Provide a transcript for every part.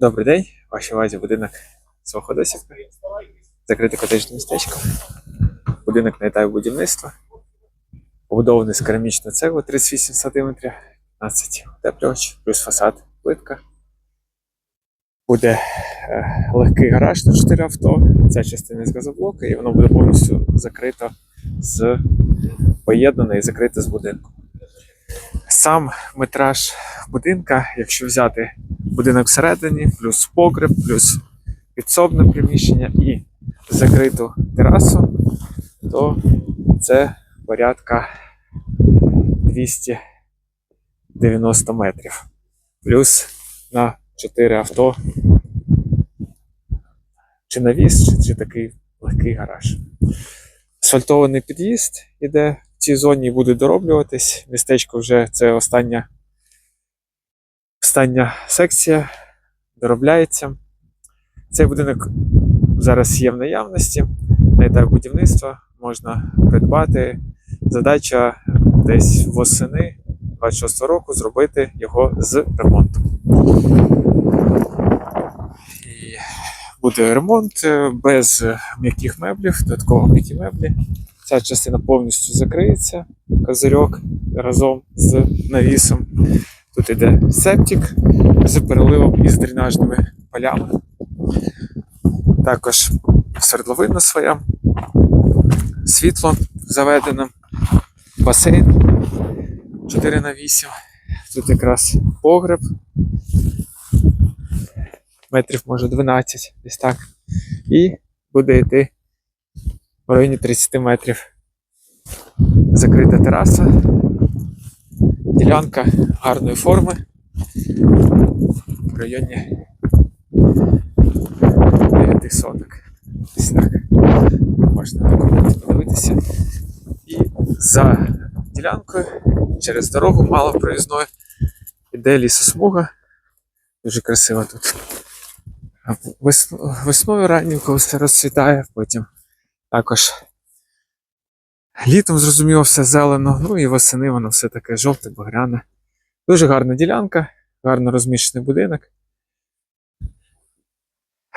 Добрий день, вашій увазі будинок Своходосівка. Закрите котежне містечко. Будинок на етапі будівництва. Побудований з керамічної цегли 38 см, 15 утеплювач, плюс фасад, плитка. Буде е, легкий гараж на 4 авто. Ця частина з газоблоку, і воно буде повністю закрито з поєднане і закрите з будинком. Сам метраж будинка, якщо взяти будинок всередині, плюс погреб, плюс підсобне приміщення і закриту терасу, то це порядка 290 метрів. Плюс на 4 авто. Чи навіс, чи, чи такий легкий гараж. Асфальтований під'їзд іде цій зоні буде дороблюватись. Містечко вже це остання Остання секція доробляється. Цей будинок зараз є в наявності. На етапі будівництва можна придбати. Задача десь восени 26 року зробити його з ремонтом. І буде ремонт е, без м'яких меблів, додатково м'які меблі. Ця частина повністю закриється, козирьок разом з навісом. Тут іде септик з переливом і з дренажними полями. Також свердловина своя, світло заведене, басейн 4 на 8. Тут якраз погреб. Метрів може 12, десь так. І буде йти в районі 30 метрів. Закрита тераса ділянка гарної форми в районі 9 соток. Ось так. Можна документи подивитися. І за ділянкою через дорогу мало проїзною іде лісосмуга. Дуже красиво тут. Весною ранньою, коли все розцвітає, потім також Літом, зрозуміло, все зелено, ну і восени воно все таке жовте, багряне. Дуже гарна ділянка, гарно розміщений будинок.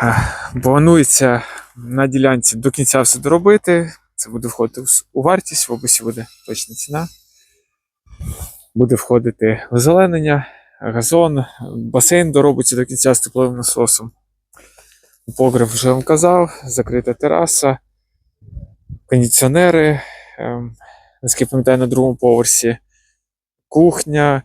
Е, Планується на ділянці до кінця все доробити. Це буде входити у вартість, в описі буде точна ціна. Буде входити озеленення, газон, басейн доробиться до кінця з тепловим насосом. Погреб вже вам казав, закрита тераса, кондиціонери, ем, наскільки пам'ятаю, на другому поверсі кухня,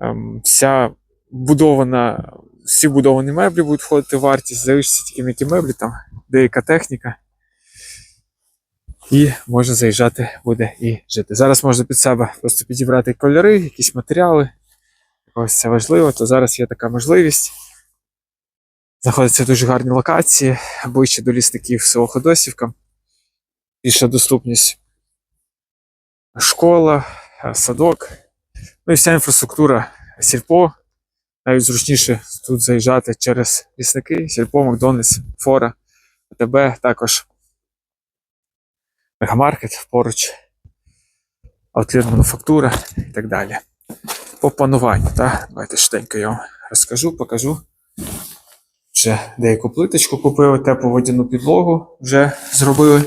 ем, вся будована, всі будовані меблі будуть входити в вартість, залишаться тільки м'які меблі, там деяка техніка. І можна заїжджати буде і жити. Зараз можна під себе просто підібрати кольори, якісь матеріали. Ось це важливо, то зараз є така можливість. Знаходяться дуже гарні локації, ближче до лісників село. Більша доступність школа, е, садок, ну і вся інфраструктура сільпо. Навіть зручніше тут заїжджати через лісники, сільпо, Макдональдс, Фора, АТБ, також мегамаркет поруч, аутлет мануфактура і так далі. По плануванню, так? Давайте швиденько я вам розкажу, покажу. Вже деяку плиточку купили, тепловодяну підлогу вже зробили.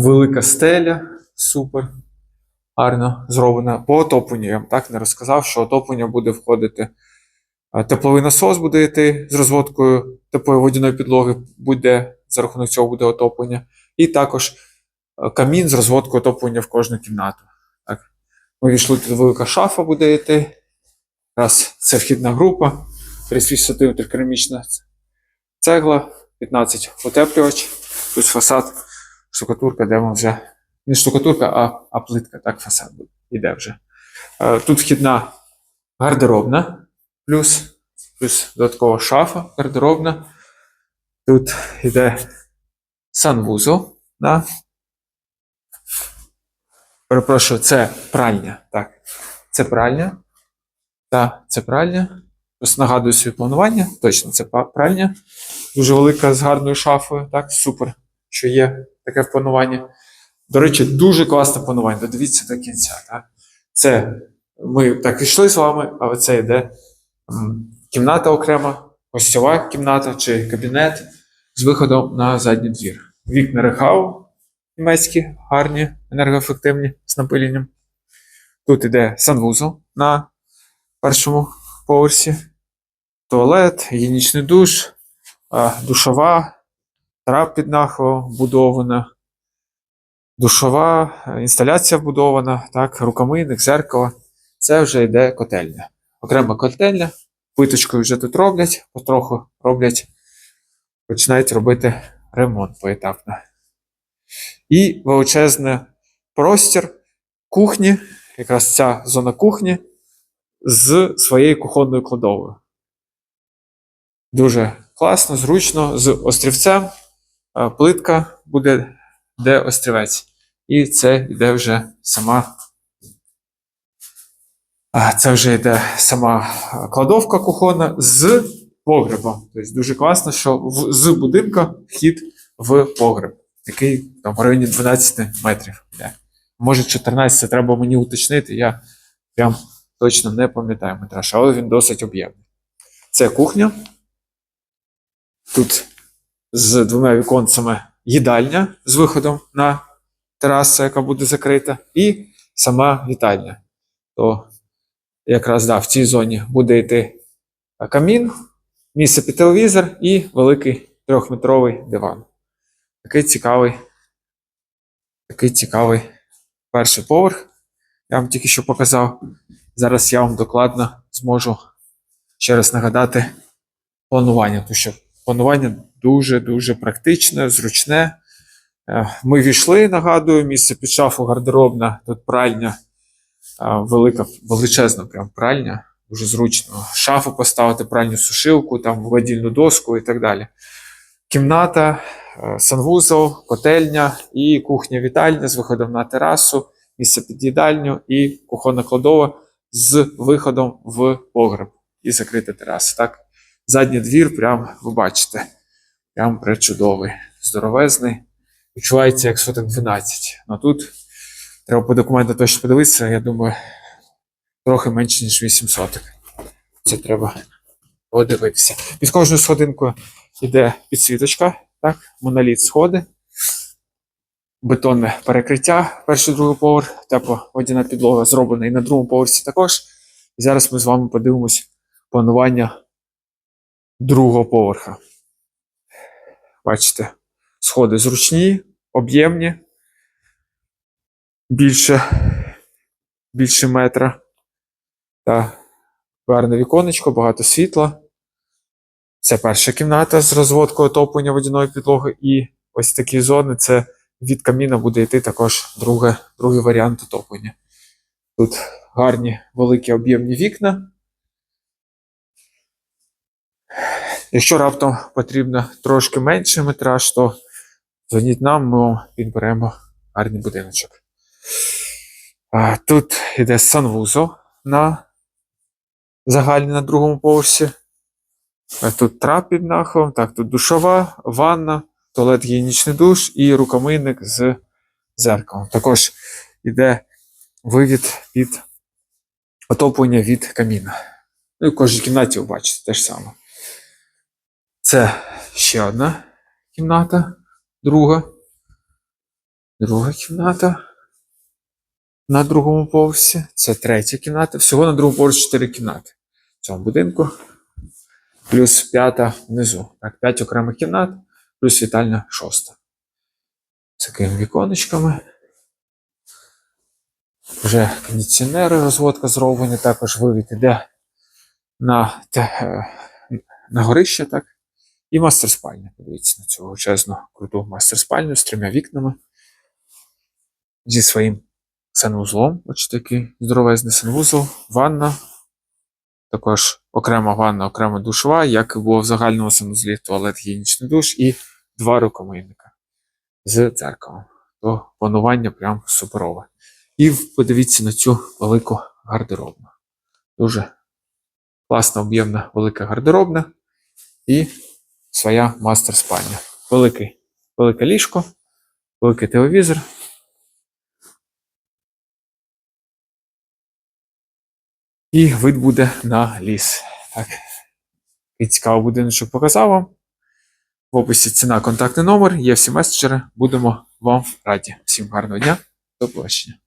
Велика стеля, супер. Гарно зроблена. По отопленню я вам так не розказав, що отоплення буде входити. Тепловий насос буде йти з розводкою теплої водяної підлоги, буде за рахунок цього буде отоплення. І також камін з розводкою отоплення в кожну кімнату. Так. Ми війшли тут велика шафа буде йти. Раз це вхідна група, 38 см керамічна цегла, 15 утеплювач, плюс фасад штукатурка, де ми вже. Не штукатурка, а, а плитка, так фасад. Іде вже. Е, Тут вхідна гардеробна, плюс, плюс додаткова шафа гардеробна. Тут йде санвузол. Да? Перепрошую, це пральня. Так. Це пральня. Так, це пральня. Просто нагадую своє планування. Точно, це пральня. Дуже велика з гарною шафою. Так, супер, що є таке в плануванні. До речі, дуже класне планування. Додивіться до кінця. Так? Це ми так йшли з вами, але це йде кімната окрема, гостьова кімната чи кабінет з виходом на задній двір. Вікна Рехау німецькі, гарні, енергоефективні з напиленням. Тут іде санвузол на першому поверсі, туалет, гігієнічний душ, душова, трап під вбудована, душова, е, інсталяція вбудована, так, рукомийник, зеркало. Це вже йде котельня. Окрема котельня, плиточкою вже тут роблять, потроху роблять, починають робити ремонт поетапно. І величезний простір кухні, якраз ця зона кухні з своєю кухонною кладовою. Дуже класно, зручно, з острівцем. Плитка буде, де острівець. І це йде вже сама. Це вже йде сама кладовка кухонна з погребом. Тобто дуже класно, що в, з будинка вхід в погреб, який там в районі 12 метрів. йде. Може 14, це треба мені уточнити. Я прям точно не пам'ятаю метраж, але він досить об'ємний. Це кухня. Тут з двома віконцями їдальня з виходом на терасу, яка буде закрита, і сама вітальня. То якраз да, в цій зоні буде йти камін, місце під телевізор і великий трьохметровий диван. Такий цікавий, такий цікавий перший поверх. Я вам тільки що показав. Зараз я вам докладно зможу ще раз нагадати планування, тому що планування дуже-дуже практичне, зручне. Е, Ми війшли, нагадую, місце під шафу гардеробна, тут пральня, е, велика, величезна прям пральня, дуже зручно. Шафу поставити, пральню сушилку, там гладільну доску і так далі. Кімната, е, санвузол, котельня і кухня-вітальня з виходом на терасу, місце під їдальню і кухонна кладова з виходом в погреб і закрита тераса. Так, задній двір, прям ви бачите, прям пречудовий, здоровезний. Відчувається як соток 12. Ну тут треба по документу точно подивитися, я думаю, трохи менше, ніж 8 соток. Це треба подивитися. Під кожною сходинкою йде підсвіточка, так, моноліт сходи, бетонне перекриття, перший другий поверх, тепло водяна підлога зроблена і на другому поверсі також. І зараз ми з вами подивимось планування другого поверха. Бачите, сходи зручні, об'ємні, більше, більше метра. Та гарне віконечко, багато світла. Це перша кімната з розводкою отоплення водяної підлоги. І ось такі зони це від каміна буде йти також друге, другий варіант отоплення. Тут гарні великі об'ємні вікна. Якщо раптом потрібно трошки менший метраж, то дзвоніть нам, ми вам підберемо гарний будиночок. Тут йде санвузол на загальний на другому поверсі. Тут трап під нахилом, так, тут душова, ванна, туалет гігієнічний душ і рукомийник з зеркалом. Також йде вивід під отоплення від каміна. Ну і в кожній кімнаті ви бачите те ж саме. Це ще одна кімната, друга. Друга кімната. На другому поверсі. Це третя кімната. Всього на другому поверсі 4 кімнати в цьому будинку. Плюс п'ята внизу. Так, 5 окремих кімнат, плюс вітальня шоста. З такими віконечками. Вже кондиціонери, розводка зроблені, також вивід іде на, е, на горище, так. І мастер спальня. Подивіться на цю величезну круту мастер спальню з трьома вікнами. Зі своїм санвузлом. Ось такий здоровезний санвузол, ванна. Також окрема ванна, окрема душова, як і було в загальному санузлі, туалет, гігієнічний душ і два рукомийника з дзеркалом. То планування прям суперове. І подивіться на цю велику гардеробну. Дуже класна, об'ємна велика гардеробна і своя мастер спальня. Великий, велике ліжко, великий телевізор. І вид буде на ліс. Так. І цікавий будиночок показав вам. В описі ціна, контактний номер, є всі меседжери. Будемо вам раді. Всім гарного дня. До побачення.